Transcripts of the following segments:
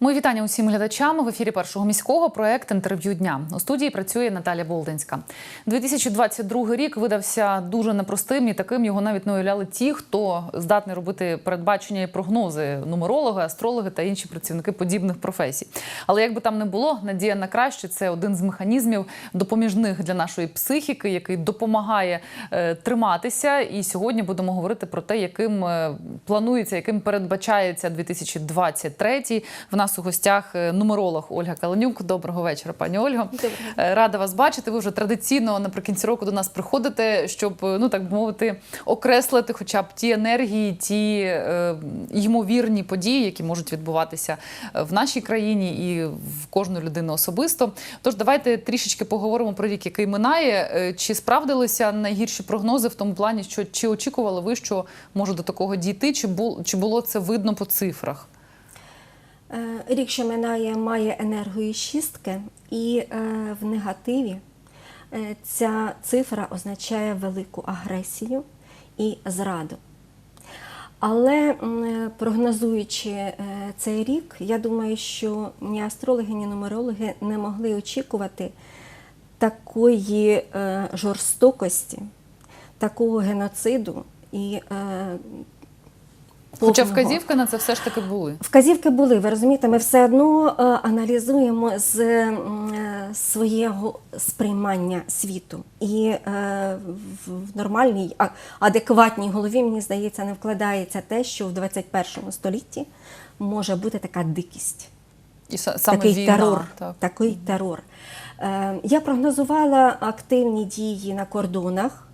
Мої вітання усім глядачам в ефірі першого міського проект інтерв'ю дня. У студії працює Наталя Болдинська. 2022 рік видався дуже непростим і таким його навіть не уявляли ті, хто здатний робити передбачення і прогнози нумерологи, астрологи та інші працівники подібних професій. Але як би там не було, надія на краще це один з механізмів допоміжних для нашої психіки, який допомагає е, триматися. І сьогодні будемо говорити про те, яким е, планується, яким передбачається 2023. В нас у гостях е, нумеролог Ольга Каленюк. Доброго вечора, пані Ольго. Е, Рада вас бачити. Ви вже традиційно наприкінці року до нас приходите, щоб е, ну так би мовити, окреслити, хоча б ті енергії, ті е, ймовірні події, які можуть відбуватися в нашій країні і в кожну людину особисто. Тож давайте трішечки поговоримо про рік, який минає. Чи справдилися найгірші прогнози в тому плані, що чи очікували ви, що може до такого дійти, чи було це видно по цифрах? Рік, що минає, має енергію шістки, і е, в негативі е, ця цифра означає велику агресію і зраду. Але е, прогнозуючи цей рік, я думаю, що ні астрологи, ні нумерологи не могли очікувати такої жорстокості, такого геноциду і е, Хоча вказівки на це все ж таки були. Вказівки були, ви розумієте, ми все одно е, аналізуємо з е, свого сприймання світу. І е, в в нормальній, а- адекватній голові, мені здається, не вкладається те, що в 21 столітті може бути така дикість. І саме такий війна. терор. Так. Такий терор. Е, я прогнозувала активні дії на кордонах.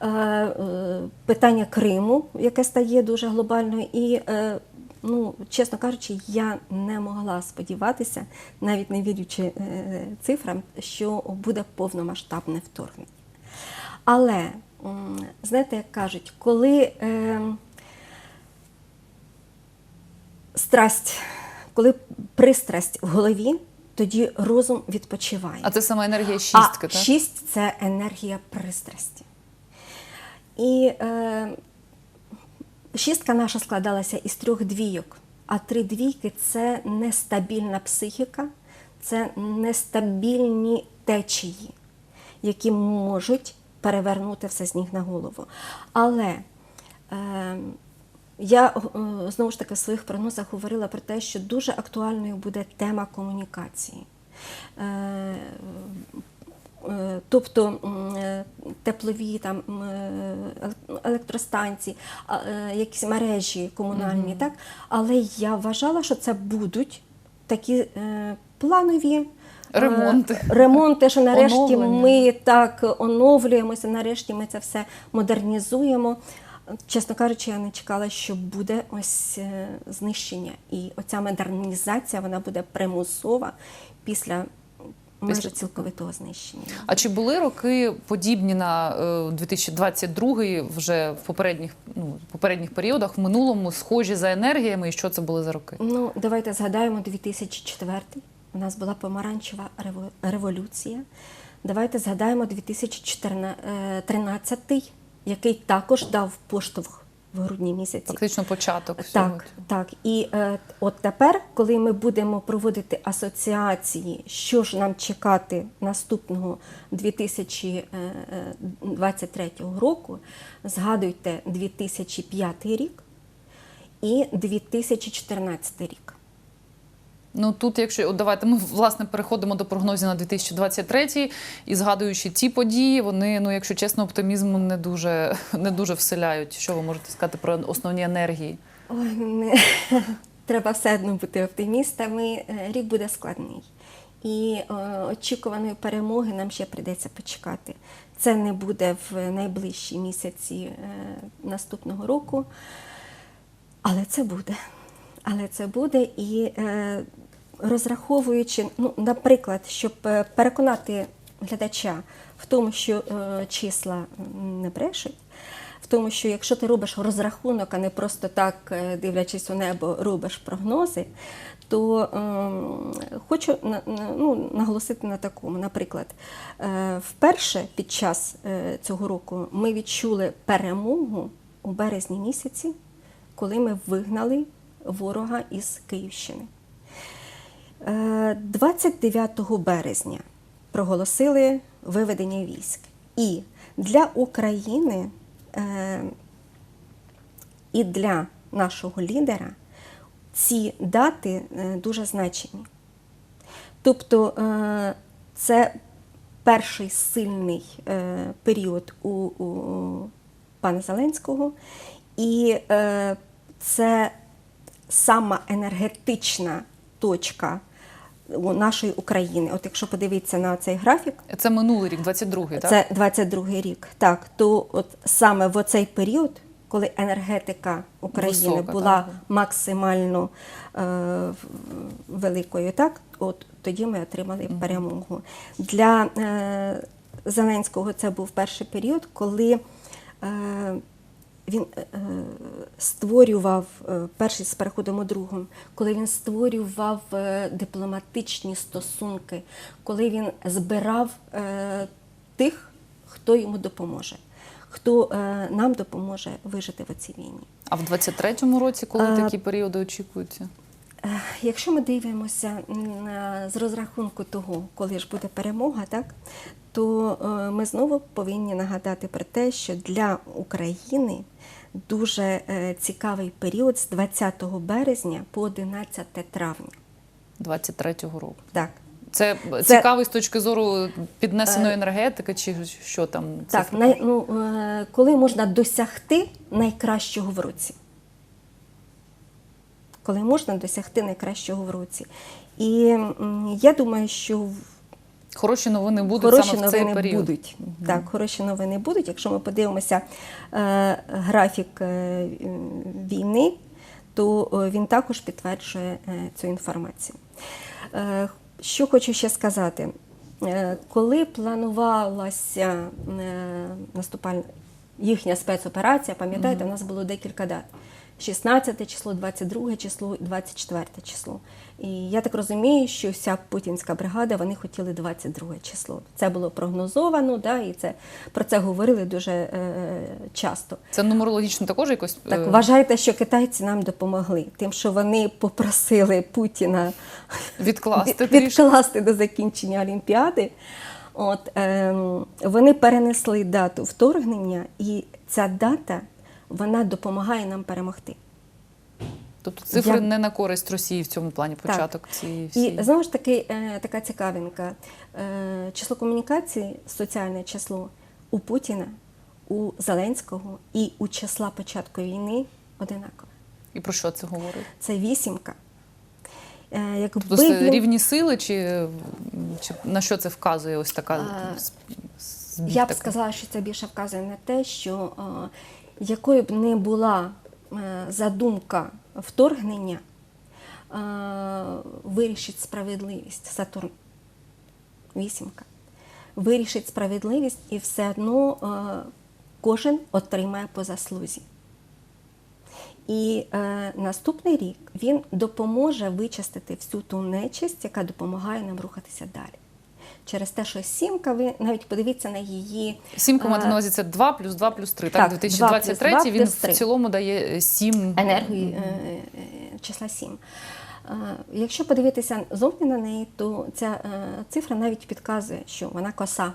Е, е, Питання Криму, яке стає дуже глобальною, і, е, ну, чесно кажучи, я не могла сподіватися, навіть не вірячи е, цифрам, що буде повномасштабне вторгнення. Але, знаєте, як кажуть, коли е, страсть, коли пристрасть в голові, тоді розум відпочиває. А це саме енергія шістки, а так? шість це енергія пристрасті. І е, шістка наша складалася із трьох двійок, а три двійки це нестабільна психіка, це нестабільні течії, які можуть перевернути все з ніг на голову. Але е, я е, знову ж таки в своїх прогнозах говорила про те, що дуже актуальною буде тема комунікації. Е, Тобто е, теплові там е, елек- електростанції, якісь мережі комунальні, так? Але я вважала, що це будуть такі планові. Ремонти. Ремонти, що нарешті Оновлення. ми так оновлюємося, нарешті ми це все модернізуємо. Чесно кажучи, я не чекала, що буде ось знищення. І оця модернізація вона буде примусова після майже Після- цілковитого знищення. А чи були роки подібні на е, 2022 вже в попередніх, ну, в попередніх періодах, в минулому, схожі за енергіями, і що це були за роки? Ну, давайте згадаємо 2004. У нас була помаранчева рево- революція. Давайте згадаємо 2013, який також дав поштовх в грудні місяці. Фактично початок. всього Так, так. І е, от тепер, коли ми будемо проводити асоціації, що ж нам чекати наступного 2023 року, згадуйте 2005 рік і 2014 рік. Ну тут, якщо от давайте ми власне переходимо до прогнозів на 2023 і згадуючи ті події, вони, ну якщо чесно, оптимізму не дуже не дуже вселяють. Що ви можете сказати про основні енергії? Ой, не, треба все одно бути оптимістами. Е, Рік буде складний. І е, очікуваної перемоги нам ще прийдеться почекати. Це не буде в найближчі місяці е, наступного року. Але це буде. Але це буде і розраховуючи, ну, наприклад, щоб е, переконати глядача в тому, що е, числа не брешуть, в тому, що якщо ти робиш розрахунок, а не просто так, е, дивлячись у небо, робиш прогнози, то е, хочу на- на- ну, наголосити на такому. Наприклад, е, вперше під час е, цього року ми відчули перемогу у березні місяці, коли ми вигнали ворога із Київщини. Е, 29 березня проголосили виведення військ. І для України е, і для нашого лідера ці дати е, дуже значені. Тобто е, це перший сильний е, період у, у пана Зеленського, і е, це сама енергетична точка у нашої України. От якщо подивитися на цей графік, Це минулий рік, 22-й, так? це 22 рік. Так, то от саме в оцей період, коли енергетика України Висока, була так. максимально е, великою, так, от тоді ми отримали перемогу. Для е, Зеленського це був перший період, коли е, він е, створював е, перший з переходом у другому, коли він створював е, дипломатичні стосунки, коли він збирав е, тих, хто йому допоможе, хто е, нам допоможе вижити в цій війні. А в 23-му році, коли А, такі періоди очікуються? Е, Якщо ми дивимося на- з розрахунку того, коли ж буде перемога, так то е, ми знову повинні нагадати про те, що для України дуже е, цікавий період з 20 березня по 11 травня. 23-го року. Так, Це, Це- цікавий з точки зору піднесеної енергетики, чи що там? так най, ну, е, коли можна досягти найкращого в році. Коли можна досягти найкращого в році. І я думаю, що Хороші новини будуть хороші саме в цей новини період. будуть. Так, хороші новини будуть. Якщо ми подивимося е, графік е, війни, то е, він також підтверджує е, цю інформацію. Е, що хочу ще сказати. Е, коли планувалася е, наступальна їхня спецоперація, пам'ятаєте, у нас було декілька дат. 16 число, 22 число, 24 число. І я так розумію, що вся путінська бригада вони хотіли 22 число. Це було прогнозовано, да, і це про це говорили дуже е, часто. Це нумерологічно також якось Так е, вважайте, що китайці нам допомогли, тим, що вони попросили Путіна відкласти від- відкласти до закінчення Олімпіади. От, ем, вони перенесли дату вторгнення, і ця дата вона допомагає нам перемогти. Тобто цифри Я- не на користь Росії в цьому плані Так. початок цієї всієї. І знову ж таки, е, така цікавинка. Е, число комунікації, соціальне число у Путіна, у Зеленського і у числа початку війни одинакове. І про що це говорить? Це вісімка. Е, Якби Тобто це він- рівні сили, чи, чи на що це вказує ось така А, с- Я б сказала, що це більше вказує на те, що якою б не була е, задумка вторгнення, е, вирішить справедливість Сатурн. Вісімка. Вирішить справедливість і все одно е, кожен отримає по заслузі. І е, наступний рік він допоможе вичистити всю ту нечисть, яка допомагає нам рухатися далі. Через те, що сімка, ви навіть подивіться на її Сімка е, мати на увазі це 2 плюс 2 плюс 3. Так, Так, 2023 2 він плюс в цілому дає 7 енергії е, е, числа 7. Е, Якщо подивитися зовні на неї, то ця е, цифра навіть підказує, що вона коса.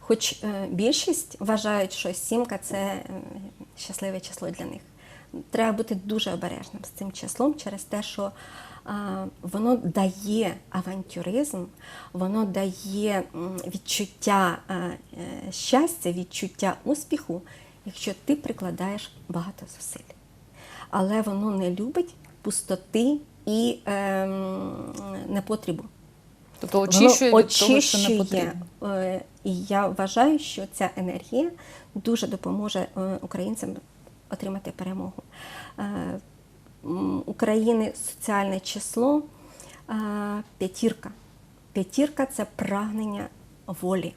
Хоч е, більшість вважають, що сімка це е, щасливе число для них. Треба бути дуже обережним з цим числом через те, що е, воно дає авантюризм, воно дає відчуття е, е, щастя, відчуття успіху, якщо ти прикладаєш багато зусиль. Але воно не любить пустоти і ем, непотрібу. Тобто очищує Воно від того, що не потрібно. Е, І я вважаю, що ця енергія дуже допоможе українцям отримати перемогу. України соціальне число п'ятірка. П'ятірка це прагнення волі.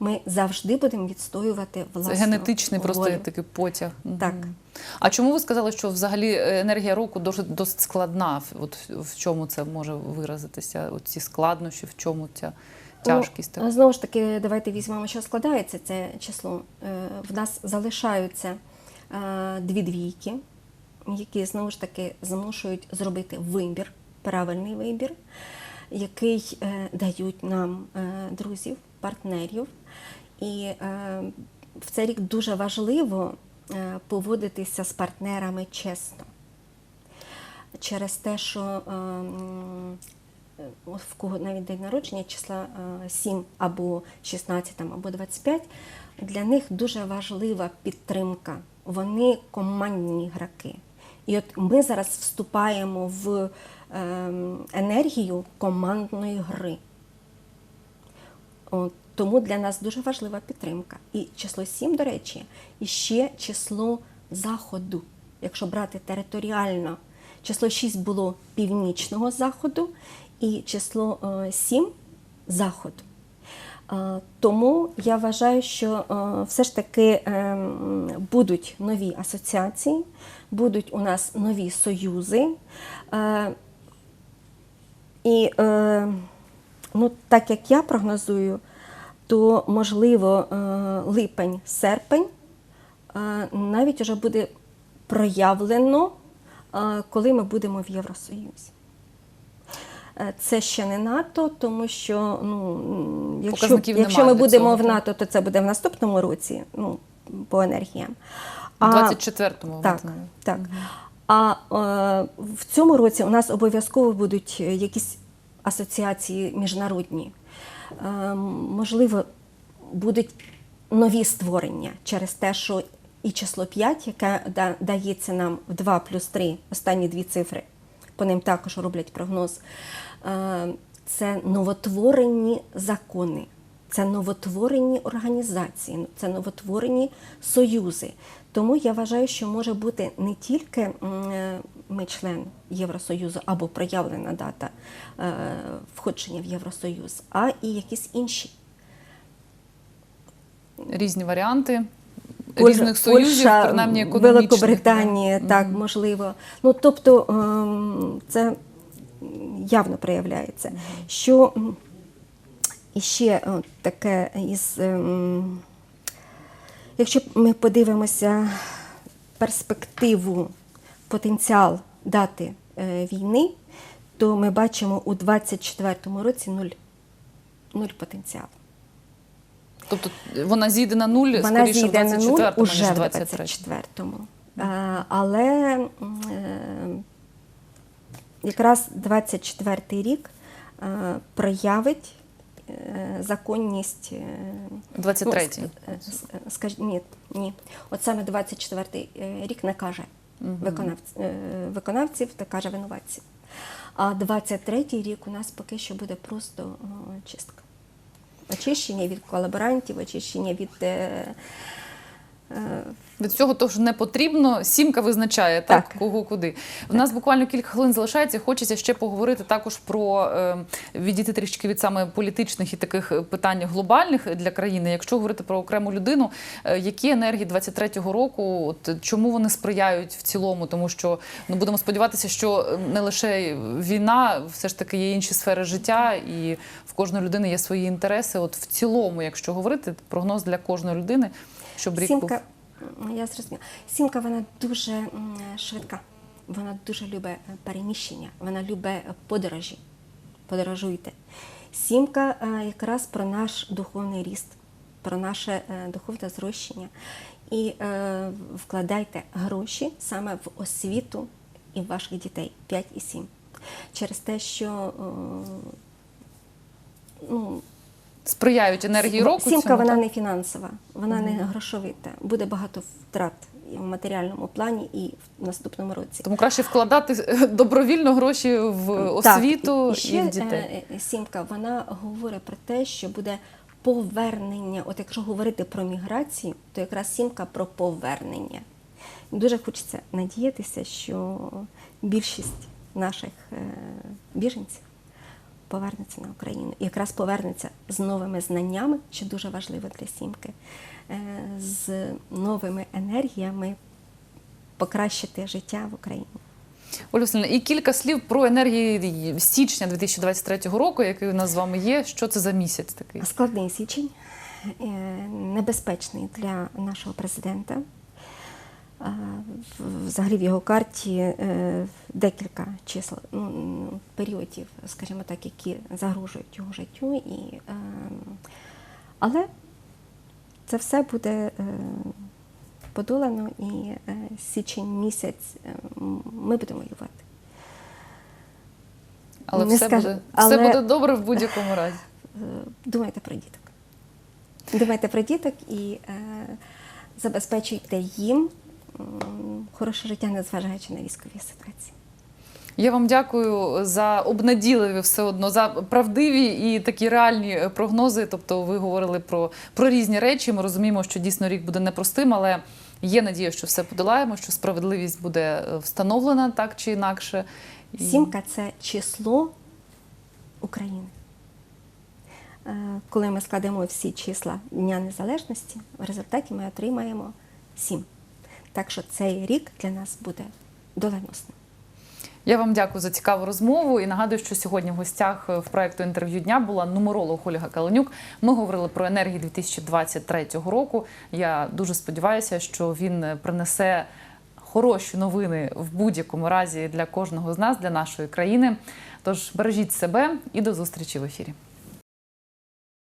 Ми завжди будемо відстоювати власну Це генетичний просто такий потяг. Так. А чому ви сказали, що взагалі енергія року досить, складна? От в чому це може виразитися? От ці складнощі, в чому ця тяжкість? Ну, знову ж таки, давайте візьмемо, що складається це число. Е, В нас залишаються е, дві двійки, які знову ж таки змушують зробити вибір правильний вибір, який е, дають нам е, друзів, партнерів. І е, в цей рік дуже важливо е, поводитися з партнерами чесно. Через те, що е, е, в кого навіть день народження числа е, 7 або 16 там, або 25, для них дуже важлива підтримка. Вони командні граки. І от ми зараз вступаємо в ем, енергію командної гри. От, тому для нас дуже важлива підтримка. І число 7, до речі, і ще число заходу. Якщо брати територіально, число 6 було північного заходу, і число 7 заходу. Е, Тому я вважаю, що е, все ж таки ем, будуть нові асоціації, будуть у нас нові союзи. Е, І е, ну, так як я прогнозую, то можливо е, липень, серпень е, навіть вже буде проявлено, е, коли ми будемо в Євросоюзі. Е, Це ще не НАТО, тому що ну, якщо, Показників якщо ми будемо цього, в? НАТО, то це буде в наступному році, ну, по енергіям. У 24-му. Так, так. А е, в цьому році у нас обов'язково будуть е, якісь асоціації міжнародні. Е, можливо, будуть нові створення через те, що і число 5, яке дається нам в 2 плюс 3, останні дві цифри, по ним також роблять прогноз. Е, це новотворені закони. Це новотворені організації, це новотворені союзи. Тому я вважаю, що може бути не тільки е, ми член Євросоюзу або проявлена дата е, входження в Євросоюз, а і якісь інші. Різні варіанти. Польща- Різних союзів, Польща, принаймні економічних. Великобританія, так, можливо. Ну, тобто ем, це явно проявляється. Що м, іще таке із. ем, Якщо ми подивимося перспективу, потенціал дати е, війни, то ми бачимо у 24-му році нуль, нуль потенціалу. Тобто вона зійде на нуль, Вона скоріше зійде в 24-му, ніж уже в в 23-му. 24-му. Е, Але якраз 24-й рік е, проявить е, законність. е, 23-й. Ну, с- е, скаж- ні, ні. От саме 24-й е, рік не каже виконавців, виконавців та каже винуватців. А 23-й рік у нас поки що буде просто чистка. Очищення від колаборантів, очищення від. Е, Від цього тож не потрібно. Сімка визначає так, Так. кого куди. У нас буквально кілька хвилин залишається. Хочеться ще поговорити також про е, відійти трішки від саме політичних і таких питань глобальних для країни. Якщо говорити про окрему людину, е, які енергії 23-го року, от чому вони сприяють в цілому? Тому що ну будемо сподіватися, що не лише війна, все ж таки є інші сфери життя, і в кожної людини є свої інтереси. От в цілому, якщо говорити, прогноз для кожної людини, щоб рік. Сімка, м, я зрозуміла. Сімка вона дуже м, швидка. Вона дуже любить е, переміщення, вона любить е, подорожі. Подорожуйте. Сімка е, якраз про наш духовний ріст, про наше духовне зрощення. І е, вкладайте гроші саме в освіту і в ваших дітей 5 і 7. Через те, що е, ну, сприяють енергії року. Сімка цьому, вона так? не фінансова, вона не грошовита. Буде багато втрат в матеріальному плані і в наступному році. Тому краще вкладати е, добровільно гроші в освіту Так, і, ще, в дітей. е, е, Сімка вона говорить про те, що буде повернення. От якщо говорити про міграцію, то якраз сімка про повернення. Дуже хочеться надіятися, що більшість наших е, біженців повернеться на Україну. І якраз повернеться з новими знаннями, що дуже важливо для сімки, е, з новими енергіями покращити життя в Україні. Васильівна, і кілька слів про енергії січня 2023 року, який у нас з вами є. Що це за місяць такий? Складний січень, е, небезпечний для нашого президента. Взагалі в його карті е, декілька чисел, ну, періодів, скажімо так, які загрожують його життю. І, е, але це все буде е, подолано і е, січень місяць ми будемо воювати. Але Не все, скажу, буде, але- все буде добре в будь-якому разі. Думайте про діток. Думайте про діток і е, забезпечуйте їм хороше життя, незважаючи на військові ситуації. Я вам дякую за обнадійливі все одно, за правдиві і такі реальні прогнози. Тобто, ви говорили про, про різні речі. Ми розуміємо, що дійсно рік буде непростим, але є надія, що все подолаємо, що справедливість буде е, встановлена так чи інакше. Сімка це число України. Е, Коли ми складемо всі числа Дня Незалежності, в результаті ми отримаємо сім. Так що цей рік для нас буде доленосним. Я вам дякую за цікаву розмову і нагадую, що сьогодні в гостях е, в проекту інтерв'ю дня була нумеролог Ольга Каленюк. Ми говорили про енергії 2023 року. Я дуже сподіваюся, що він е, принесе хороші новини в будь-якому разі для кожного з нас, для нашої країни. Тож бережіть себе і до зустрічі в ефірі.